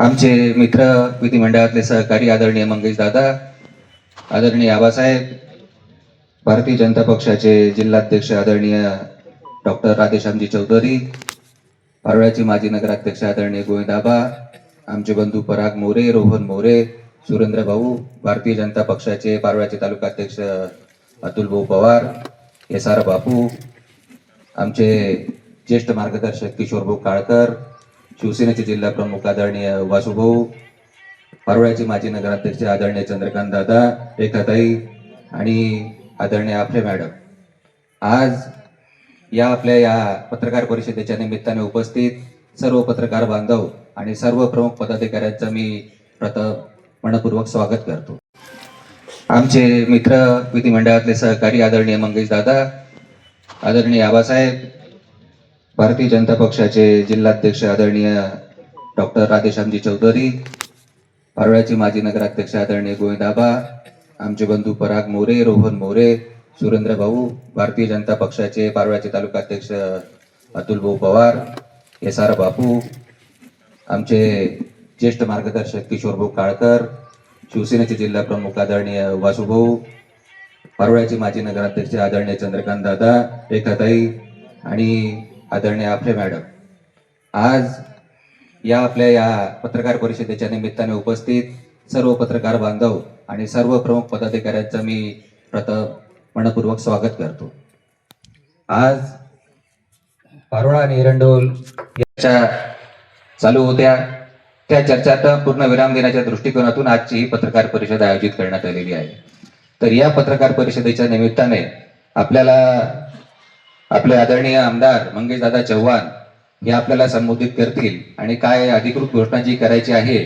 आमचे मित्र विधिमंडळातले सहकारी आदरणीय मंगेश दादा आदरणीय आबासाहेब भारतीय जनता पक्षाचे जिल्हाध्यक्ष आदरणीय डॉक्टर राधेश्यामजी चौधरी पारोळ्याचे माजी नगराध्यक्ष आदरणीय गोविंदाबा आमचे बंधू पराग मोरे रोहन मोरे सुरेंद्र भाऊ भारतीय जनता पक्षाचे पारोळ्याचे तालुकाध्यक्ष अतुल भाऊ पवार एस आर बापू आमचे ज्येष्ठ मार्गदर्शक किशोर भाऊ काळकर शिवसेनेचे जिल्हा प्रमुख आदरणीय वासुभाऊ पारोळ्याचे माजी नगराध्यक्ष आदरणीय चंद्रकांत दादा रेखाताई आणि आदरणीय आपले मॅडम. आज या आपल्या या पत्रकार परिषदेच्या निमित्ताने उपस्थित सर्व पत्रकार बांधव आणि सर्व प्रमुख पदाधिकाऱ्यांचं मी प्रथम मनपूर्वक स्वागत करतो. आमचे मित्र विधिमंडळातले सहकारी आदरणीय मंगेश दादा आदरणीय आबासाहेब भारतीय जनता पक्षाचे जिल्हाध्यक्ष आदरणीय डॉक्टर राधेश्यामजी चौधरी पारोळ्याचे माजी नगराध्यक्ष आदरणीय गोविंदाबा आमचे बंधू पराग मोरे रोहन मोरे सुरेंद्र भाऊ भारतीय जनता पक्षाचे पारोळ्याचे तालुकाध्यक्ष अतुल भाऊ पवार एस आर बापू आमचे ज्येष्ठ मार्गदर्शक किशोर भाऊ काळकर शिवसेनेचे जिल्हा प्रमुख आदरणीय वासुभाऊ पारोळ्याचे माजी नगराध्यक्ष आदरणीय चंद्रकांत दादा रेखाताई आणि आदरणीय आपले मॅडम. आज या आपल्या या पत्रकार परिषदेच्या निमित्ताने उपस्थित सर्व पत्रकार बांधव आणि सर्व प्रमुख पदाधिकाऱ्यांचं मी प्रथम मनपूर्वक स्वागत करतो. आज पारोळा आणि एरंडोल याच्या चालू होत्या. त्या चर्चात पूर्ण विराम देण्याच्या दृष्टिकोनातून आजची पत्रकार परिषद आयोजित करण्यात आलेली आहे. तर या पत्रकार परिषदेच्या निमित्ताने आपल्याला आपले आदरणीय आमदार मंगेशदादा चव्हाण हे आपल्याला संबोधित करतील आणि काय अधिकृत घोषणा जी करायची आहे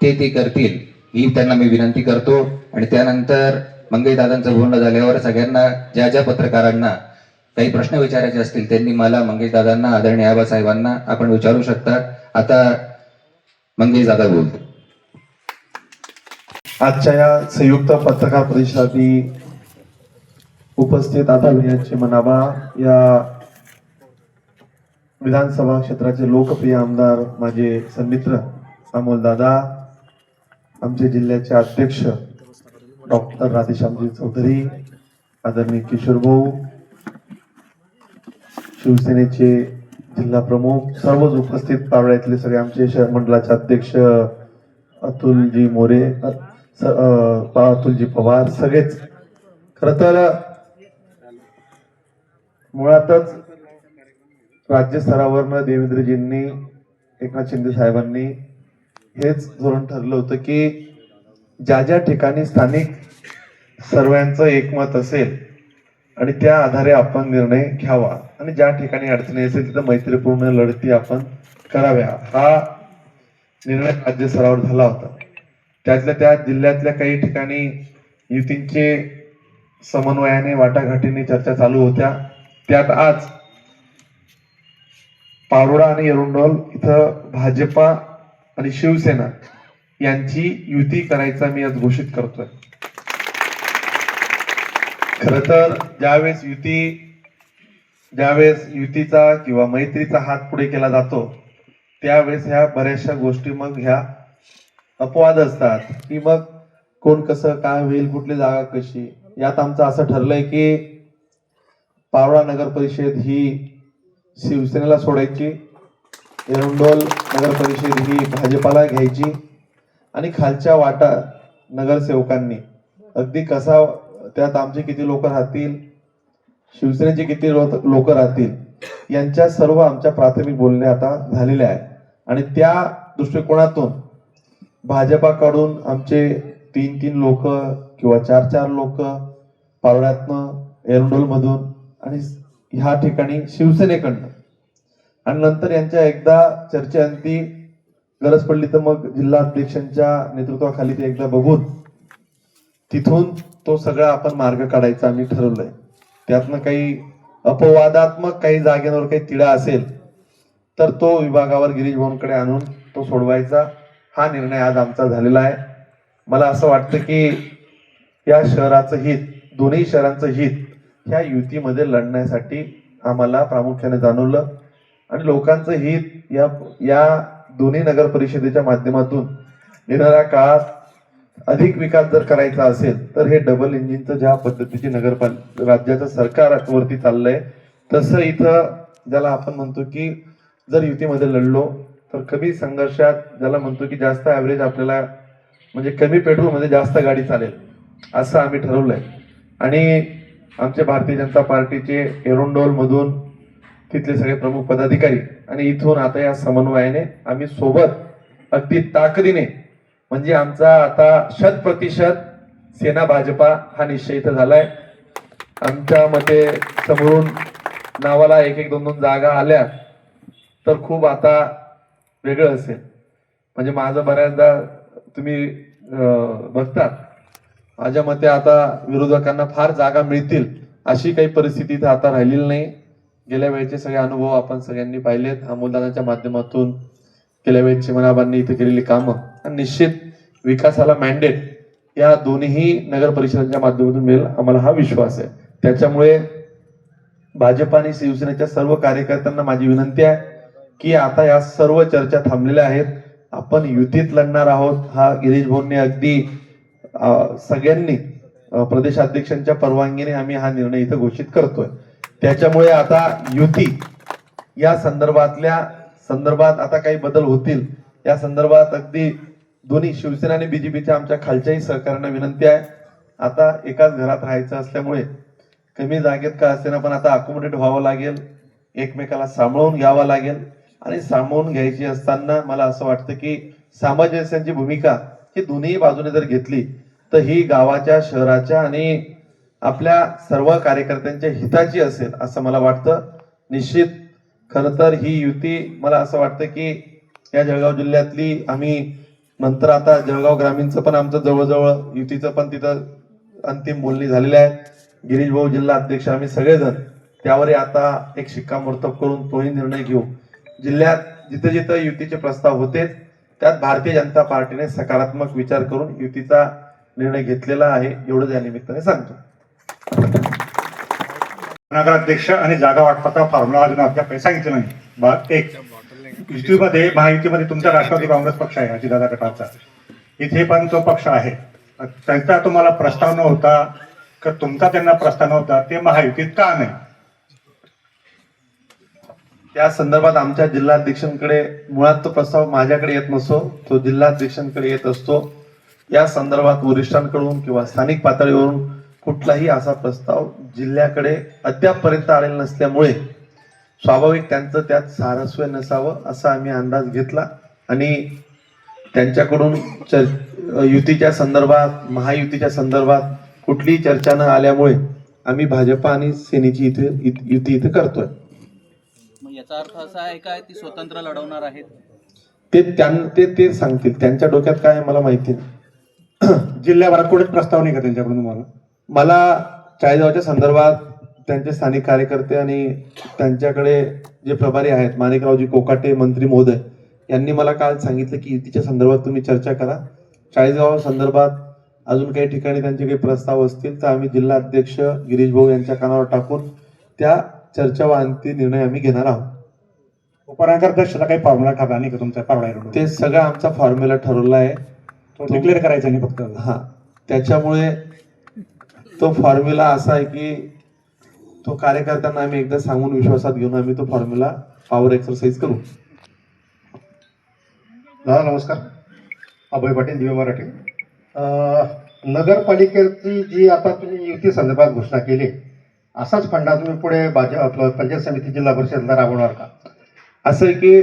ते ते करतील ही त्यांना मी विनंती करतो. आणि त्यानंतर मंगेशदादांचं बोलणं झाल्यावर सगळ्यांना ज्या ज्या पत्रकारांना काही प्रश्न विचारायचे असतील त्यांनी मला मंगेशदादांना आदरणीय आबासाहेबांना आपण विचारू शकता आता मंगेशदादा बोलतो आजच्या या संयुक्त पत्रकार परिषदी उपस्थित आता आदरणीयांचे मनाबा या विधानसभा क्षेत्राचे लोकप्रिय आमदार माझे सन्मित्र अमोल दादा आमचे जिल्ह्याचे अध्यक्ष डॉक्टर राधेश्यामजी चौधरी आदरणीय किशोर भाऊ शिवसेनेचे जिल्हा प्रमुख सर्वच उपस्थित पावळ्यातले सगळे आमचे शहर मंडळाचे अध्यक्ष अतुलजी मोरे अतुलजी पवार सगळेच. खर तर मुळातच राज्यस्तरावरनं देवेंद्रजींनी एकनाथ शिंदे साहेबांनी हेच धोरण ठरलं होतं की ज्या ज्या ठिकाणी स्थानिक सर्वांचं एकमत असेल आणि त्या आधारे आपण निर्णय घ्यावा आणि ज्या ठिकाणी अडचणी असेल तिथं मैत्रीपूर्ण लढती आपण कराव्या हा निर्णय राज्य स्तरावर झाला होता. त्यातल्या त्या जिल्ह्यातल्या काही ठिकाणी युतींचे समन्वयाने वाटाघाटीने चर्चा चालू होत्या. त्यात आज पारोडा आणि एरुंडोल इथं भाजपा आणि शिवसेना यांची युती करायचा मी आज घोषित करतोय. खर तर ज्यावेळेस युती ज्यावेळेस युतीचा किंवा मैत्रीचा हात पुढे केला जातो त्यावेळेस ह्या बऱ्याचशा गोष्टी मग ह्या अपवाद असतात की मग कोण कसं काय होईल कुठली जागा कशी? यात आमचं असं ठरलंय की पावळा नगर परिषद ही शिवसेनेला सोडायची. एरंडोल नगर परिषद ही भाजपाला घ्यायची. आणि खालच्या वाटा नगरसेवकांनी. अगदी कसा त्यात आमचे किती लोक राहतील शिवसेनेचे किती लोक राहतील यांच्या सर्व आमच्या प्राथमिक बोलण्या आता झालेल्या आहे आणि त्या दृष्टिकोनातून भाजपाकडून आमचे तीन तीन लोक किंवा चार चार लोक पारोळ्यातनं एरंडोलमधून आणि ह्या ठिकाणी शिवसेनेकडनं. आणि नंतर यांच्या एकदा चर्चेअंती गरज पडली तर मग जिल्हा अध्यक्षांच्या नेतृत्वाखाली ते एकदा बघून तिथून तो सगळा आपण मार्ग काढायचा आम्ही ठरवलंय. त्यातनं काही अपवादात्मक काही जागेवर काही तिढा असेल तर तो विभागावर गिरीश भवनकडे आणून तो सोडवायचा. हा निर्णय आज आमचा झालेला आहे. मला असं वाटतं की या शहराचं हित दोन्ही शहरांचं हित ह्या युतीमध्ये लढण्यासाठी आम्हाला प्रामुख्याने जाणवलं. आणि लोकांचं हित या या दोन्ही नगर परिषदेच्या माध्यमातून येणाऱ्या काळात अधिक विकास जर करायचा असेल तर हे डबल इंजिनचं ज्या पद्धतीची नगरपाल राज्याचं सरकार वरती चाललंय तसं इथं ज्याला आपण म्हणतो की जर युतीमध्ये लढलो तर कमी संघर्षात ज्याला म्हणतो की जास्त ॲव्हरेज आपल्याला म्हणजे कमी पेट्रोलमध्ये जास्त गाडी चालेल असं आम्ही ठरवलंय. आणि आमचे भारतीय जनता पार्टीचे एरोंडोल मधून तिथले सगळे प्रमुख पदाधिकारी आणि इथून आता या समन्वयाने आम्ही सोबत अगदी ताकदीने म्हणजे आमचा आता शत प्रतिशत सेना भाजपा हा निश्चय इथं झालाय. आमच्या मते समोरून नावाला एक एक दोन दोन जागा आल्या तर खूप आता वेगळं असेल. म्हणजे माझं बऱ्याचदा तुम्ही बघतात माझ्या मते आता विरोधकांना फार जागा मिळतील अशी काही परिस्थिती इथं आता राहिलेली नाही. गेल्या वेळेचे सगळे अनुभव आपण सगळ्यांनी पाहिलेत. अमोलदानाच्या माध्यमातून गेल्या वेळेस चिमणाबांनी इथे केलेली कामं आणि निश्चित विकासाला मॅन्डेट या दोन्ही नगर परिषदांच्या माध्यमातून मिळेल आम्हाला हा विश्वास आहे. त्याच्यामुळे भाजप आणि शिवसेनेच्या सर्व कार्यकर्त्यांना माझी विनंती आहे की आता या सर्व चर्चा थांबलेल्या आहेत. आपण युतीत लढणार आहोत. हा गिरीश भाऊंनी अगदी सगळ्यांनी प्रदेशाध्यक्षांच्या परवानगीने आम्ही हा निर्णय इथं घोषित करतोय. त्याच्यामुळे आता युती या संदर्भातल्या संदर्भात आता काही बदल होतील. या संदर्भात अगदी दोन्ही शिवसेना आणि बीजेपीच्या आमच्या खालच्याही सहकार्यांना विनंती आहे. आता एकाच घरात राहायचं असल्यामुळे कमी जागेत का असेना पण आता अकोमोडेट व्हावं लागेल. एकमेकाला सांभाळून घ्यावा लागेल. आणि सांभाळून घ्यायची असताना मला असं वाटतं की सामंजस्यांची भूमिका ही दोन्ही बाजूने जर घेतली तर ही गावाच्या शहराच्या आणि आपल्या सर्व कार्यकर्त्यांच्या हिताची असेल असं मला वाटतं. निश्चित खर तर ही युती मला असं वाटतं की या जळगाव जिल्ह्यातली आम्ही नंतर आता जळगाव ग्रामीणचं पण आमचं जवळजवळ युतीचं पण तिथं अंतिम बोलणी झालेली आहे. गिरीश भाऊ जिल्हा अध्यक्ष आम्ही सगळेजण त्यावरही आता एक शिक्कामोर्तब करून तोही निर्णय घेऊ. जिल्ह्यात जिथे जिथं युतीचे प्रस्ताव होते त्यात भारतीय जनता पार्टीने सकारात्मक विचार करून युतीचा निर्णय घेतलेला आहे एवढं या निमित्ताने सांगतो. नगराध्यक्ष आणि जागा वाटपाचा फॉर्म्युला अजून अद्याप सांगितलं नाही. एक युतीमध्ये महायुतीमध्ये तुमचा राष्ट्रवादी काँग्रेस पक्ष आहे अजितदादा गटाचा. इथे पण तो पक्ष आहे. त्यांचा तुम्हाला प्रस्ताव नव्हता का तुमचा त्यांना प्रस्ताव नव्हता ते महायुतीत का नाही? त्या संदर्भात आमच्या जिल्हाध्यक्षांकडे मुळात तो प्रस्ताव माझ्याकडे येत नसतो तो जिल्हाध्यक्षांकडे येत असतो. या संदर्भात वरिष्ठांकडून किंवा स्थानिक पातळीवरून कुठलाही असा प्रस्ताव जिल्ह्याकडे अद्यापपर्यंत आलेला नसल्यामुळे स्वाभाविक त्यांचं त्यात सारस्वय नसावं असा आम्ही अंदाज घेतला. आणि त्यांच्याकडून चर युतीच्या संदर्भात महायुतीच्या संदर्भात कुठलीही चर्चा न आल्यामुळे आम्ही भाजपा आणि सेनेची इथे युती इथे करतोय. याचा अर्थ असा आहे काय ती स्वतंत्र लढवणार आहेत? ते त्यां ते ते सांगतील. त्यांच्या डोक्यात काय मला माहिती नाही. जिल्ह्याभरात कुठेच प्रस्ताव नाही का त्यांच्याकडून तुम्हाला? मला चाळीसगावच्या संदर्भात त्यांचे स्थानिक कार्यकर्ते आणि त्यांच्याकडे जे प्रभारी आहेत माणिकरावजी कोकाटे मंत्री महोदय यांनी मला काल सांगितलं की युतीच्या संदर्भात तुम्ही चर्चा करा. चाळीसगाव संदर्भात अजून काही ठिकाणी त्यांचे काही प्रस्ताव असतील तर आम्ही जिल्हा अध्यक्ष गिरीश भाऊ यांच्या कानावर टाकून त्या चर्चा व अंतिम निर्णय आम्ही घेणार आहोत. उपनगराध्यक्षाचा काही फॉर्म्युला ठरला नाही का तुमचा ते सगळं आमचा फॉर्म्युला ठरवला आहे. डिक्लेअर करायचा नाही फक्त. हा त्याच्यामुळे तो फॉर्म्युला असा आहे की तो कार्यकर्त्यांना आम्ही एकदा सांगून विश्वासात घेऊन आम्ही तो फॉर्म्युला पॉवर एक्सरसाइज करू. दादा नमस्कार. अभय पाटील दिवे मराठी. नगरपालिकेची जी आता तुम्ही युती संदर्भात घोषणा केली असाच फंडा तुम्ही पुढे भाजप आपलं पंचायत समिती जिल्हा परिषदला राबवणार का? असं आहे की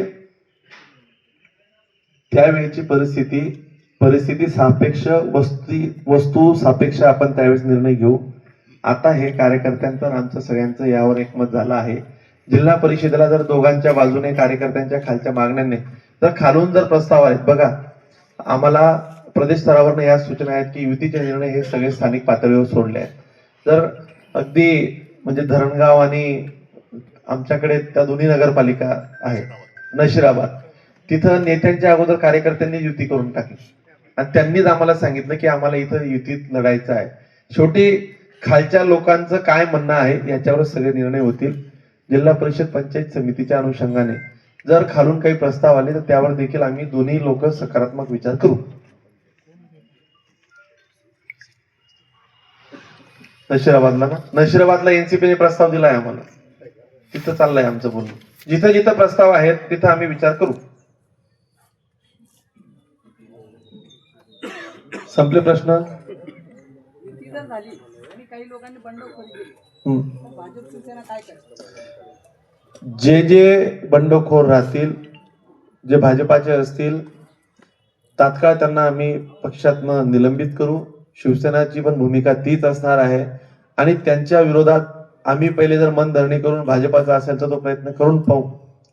त्यावेळेची परिस्थिती परिस्थिती सापेक्ष वस्ती वस्तू सापेक्ष आपण त्यावेळेस निर्णय घेऊ. आता हे कार्यकर्त्यांचं आणि आमचं सगळ्यांचं यावर एकमत झालं आहे. जिल्हा परिषदेला जर दोघांच्या बाजूने कार्यकर्त्यांच्या खालच्या मागण्यांनी जर खालून जर प्रस्ताव आहेत बघा आम्हाला प्रदेश स्तरावरनं या सूचना आहेत की युतीचे निर्णय हे सगळे स्थानिक पातळीवर सोडले आहेत. जर अगदी म्हणजे धरणगाव आणि आमच्याकडे त्या दोन्ही नगरपालिका आहेत नशिराबाद. तिथं नेत्यांच्या अगोदर कार्यकर्त्यांनी युती करून टाकली. आणि त्यांनीच आम्हाला सांगितलं की आम्हाला इथं युतीत लढायचं आहे. शेवटी खालच्या लोकांचं काय म्हणणं आहे याच्यावर सगळे निर्णय होतील. जिल्हा परिषद पंचायत समितीच्या अनुषंगाने. जर खालून काही प्रस्ताव आले तर त्यावर देखील आम्ही दोन्ही लोक सकारात्मक विचार करू. नशिराबादला ना? नशिराबादला एनसीपीने प्रस्ताव दिलाय आम्हाला. तिथं चाललंय आमचं बोलणं. जिथं जिथं प्रस्ताव आहेत तिथं आम्ही विचार करू संपले प्रश्न ती जर झाली आणि काही लोकांनी बंडखोरी केली हम्म. तर भाजप शिवसेना काय करेल जे जे बंडखोर राहतील जे भाजपाचे असतील तात्काळ त्यांना आम्ही पक्षातनं निलंबित करू. शिवसेनाची पण भूमिका तीच असणार आहे. आणि त्यांच्या विरोधात आम्ही पहिले जर मन धरणी करून भाजपाचा असेल तर तो प्रयत्न करून पाहू.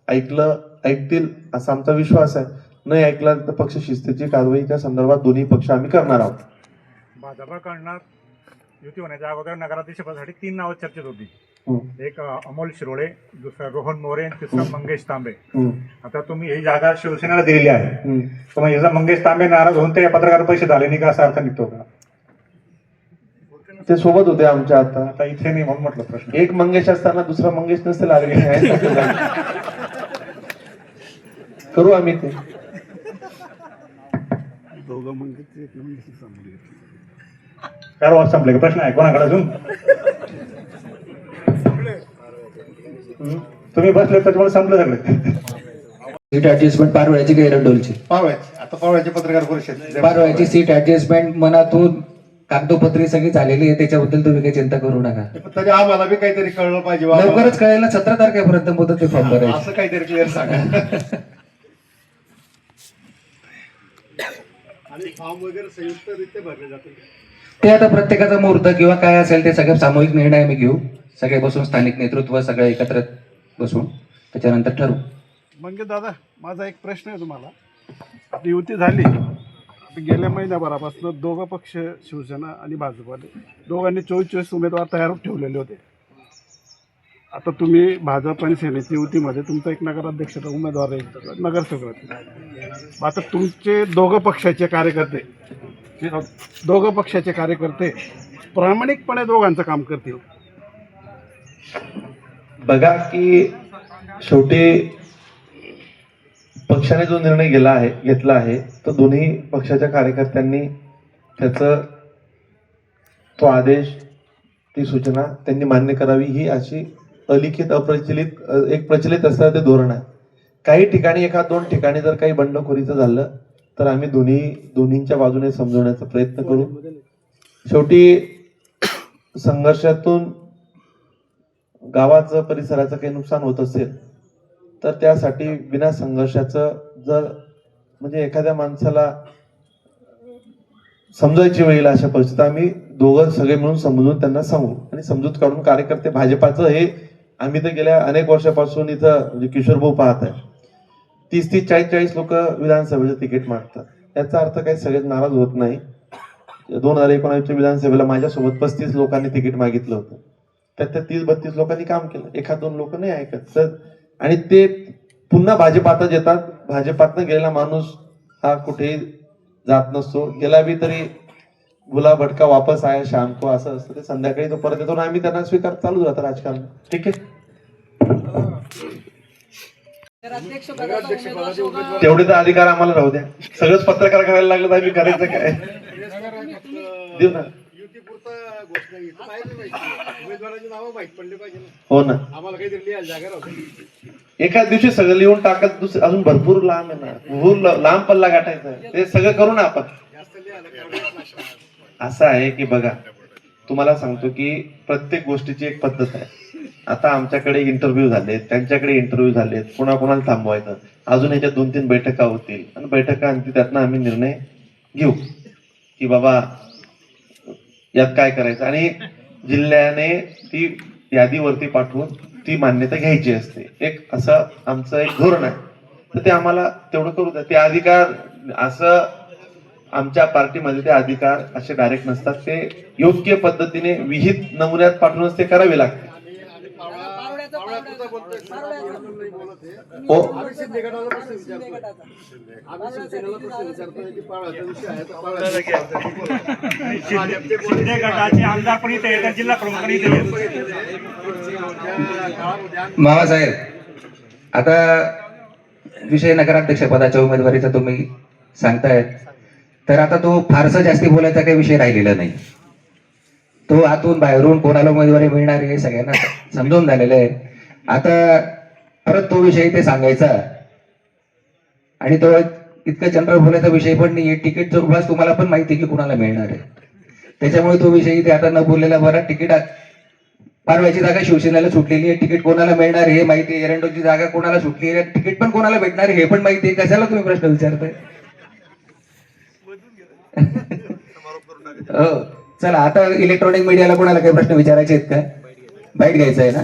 ऐकलं ऐकतील असा आमचा विश्वास आहे. नाही ऐकला तर पक्ष शिस्तीची कारवाईच्या संदर्भात दोन्ही पक्ष आम्ही करणार आहोत. भाजपाकडनं युती होण्याच्या अगोदर नगराध्यक्षपदासाठी तीन नावं चर्चेत होती. एक अ, अमोल शिरोळे दुसरा रोहन मोरे आणि तिसरा मंगेश तांबे. आता तुम्ही ही जागा शिवसेनेला दिलेली आहे. हम्म. तर मग याचा मंगेश तांबे नाराज होऊन ते पत्रकार पैसे झाले नाही का असा अर्थ निघतो का? ते सोबत होते आमच्या आता. आता इथे नाही म्हणून म्हटलं प्रश्न. एक मंगेश असताना दुसरा मंगेश नसेल आले करू आम्ही ते. कारवार संपले का प्रश्न? आहे कोणाकडे अजून? हं? तुम्ही बसले त्याच्यामुळे संपलं सगळं. सीट ऍडजस्टमेंट पारवळ्याची काही रडोलची पावळ्याची आता पावळ्याची पत्रकार परिषद पारवळ्याची सीट ऍडजस्टमेंट मनातून कागदोपत्री सगळी झालेली आहे. त्याच्याबद्दल तुम्ही काही चिंता करू नका. तरी आम्हाला बी काहीतरी कळलं पाहिजे बाबा. लवकरच कळेल ना सतरा तारखेपर्यंत मुदत ते फॉर्म भरायची. असं काहीतरी क्लिअर सांगा. आणि फॉर्म वगैरे संयुक्तरित्या भरले जातील ते आता प्रत्येकाचा मुहूर्त किंवा काय असेल ते सगळे सामूहिक निर्णय आम्ही घेऊ. सगळे बसून स्थानिक नेतृत्व सगळे एकत्र बसून त्याच्यानंतर ठरवू. म्हणजे दादा माझा एक प्रश्न आहे तुम्हाला. युती झाली. गेल्या महिन्याभरापासून दोघं पक्ष शिवसेना आणि भाजपने दोघांनी चोवीस चोवीस उमेदवार तयार ठेवलेले होते. आता तुम्ही भाजप आणि सेनेची युतीमध्ये तुमचा एक नगराध्यक्षाचा उमेदवार आहे नगरसेवक मग आता तुमचे दोघं पक्षाचे कार्यकर्ते दोघं पक्षाचे कार्यकर्ते प्रामाणिकपणे दोघांचं काम करतील. बघा की शेवटी पक्षाने जो निर्णय गेला आहे घेतला आहे तो दोन्ही पक्षाच्या कार्यकर्त्यांनी त्याचं तो आदेश ती सूचना त्यांनी मान्य करावी ही अशी अलिखित अप्रचलित एक प्रचलित असणारं ते धोरण आहे. काही ठिकाणी एखाद दोन ठिकाणी जर काही बंडखोरीचं झालं तर आम्ही दोन्ही दोन्हींच्या बाजूने समजवण्याचा प्रयत्न करू. शेवटी संघर्षातून गावाचं परिसराचं काही नुकसान होत असेल तर त्यासाठी बिना संघर्षाचं जर म्हणजे एखाद्या माणसाला समजायची वेळ अशा परिस्थितीत आम्ही दोघं सगळे मिळून समजून त्यांना सांगू आणि समजूत काढून कार्यकर्ते भाजपाचं हे आम्ही तर गेल्या अनेक वर्षापासून इथं म्हणजे किशोर भाऊ पाहत आहे तीस तीस चाळीस चाळीस लोक विधानसभेचं तिकीट मागतात. याचा अर्थ काही सगळेच नाराज होत नाही. दोन हजार एकोणावीसच्या विधानसभेला माझ्यासोबत पस्तीस लोकांनी तिकीट मागितलं होतं. त्यात त्या तीस बत्तीस लोकांनी काम केलं. एखाद दोन लोक नाही ऐकत. तर आणि ते पुन्हा भाजपातच येतात. भाजपातनं गेलेला माणूस हा कुठेही जात नसतो. गेला बी तरी गुलाब भटका वापस आया शामको असं असतं. ते संध्याकाळी तो परत येतो आणि आम्ही त्यांना स्वीकार चालू राहतो राजकारण. ठीक आहे? तेवढे तर अधिकार आम्हाला राहू द्या. सगळंच पत्रकार करायला लागलं तर आम्ही करायचं काय? देऊ ना. हो ना. एकाच दिवशी सगळं लिहून टाकत दुसरं अजून भरपूर लांब आहे ना. भरपूर लांब पल्ला गाठायचा ते सगळं करू ना आपण. असं आहे की बघा तुम्हाला सांगतो की प्रत्येक गोष्टीची एक पद्धत आहे. आता आमच्याकडे इंटरव्ह्यू झालेत त्यांच्याकडे इंटरव्ह्यू झालेत कोणा कोणाला थांबवायचं. अजून याच्या दोन तीन बैठका होतील. आणि बैठका त्यातनं आम्ही निर्णय घेऊ. की बाबा यात काय करायचं? आणि जिल्ह्याने ती यादीवरती पाठवून ती मान्यता घ्यायची असते. एक असं आमचं एक धोरण आहे. तर ते आम्हाला तेवढं करू द्या. ते अधिकार असं आमच्या पार्टीमध्ये ते अधिकार असे डायरेक्ट नसतात. ते योग्य पद्धतीने विहित नमुन्यात पाठवूनच ते करावे लागते पारोड्याचा पारोड्याचा पारोड्याचा. हो आम्ही शिंदे गटाचा. आमदार पण इथे येतात जिल्हा प्रमुख पण इथे येतात. मामासाहेब आता विषय नगराध्यक्ष पदाच्या उमेदवारीचा तुम्ही सांगतायत. तर आता तो फारसा जास्ती बोलायचा काही विषय राहिलेला नाही. तो आतून बाहेरून कोणाला उमेदवारी मिळणार हे सगळ्यांना समजून झालेलं आहे. आता परत तो विषय ते सांगायचा. आणि तो इतकं जनरल बोलायचा विषय पण नाही तिकीट जवळपास तुम्हाला पण माहिती की कुणाला मिळणार आहे. त्याच्यामुळे तो विषय इथे आता न बोललेला बरा. तिकीट पारव्याची जागा शिवसेनेला सुटलेली आहे. तिकीट कोणाला मिळणार हे माहिती आहे. एरंडोची जागा कोणाला सुटली आहे? तिकीट पण कोणाला भेटणार आहे हे पण माहिती आहे. कशाला तुम्ही प्रश्न विचारताय? हो. चला आता इलेक्ट्रॉनिक मीडियाला कोणाला काही प्रश्न विचारायचे आहेत का? बाईट घ्यायचा आहे ना?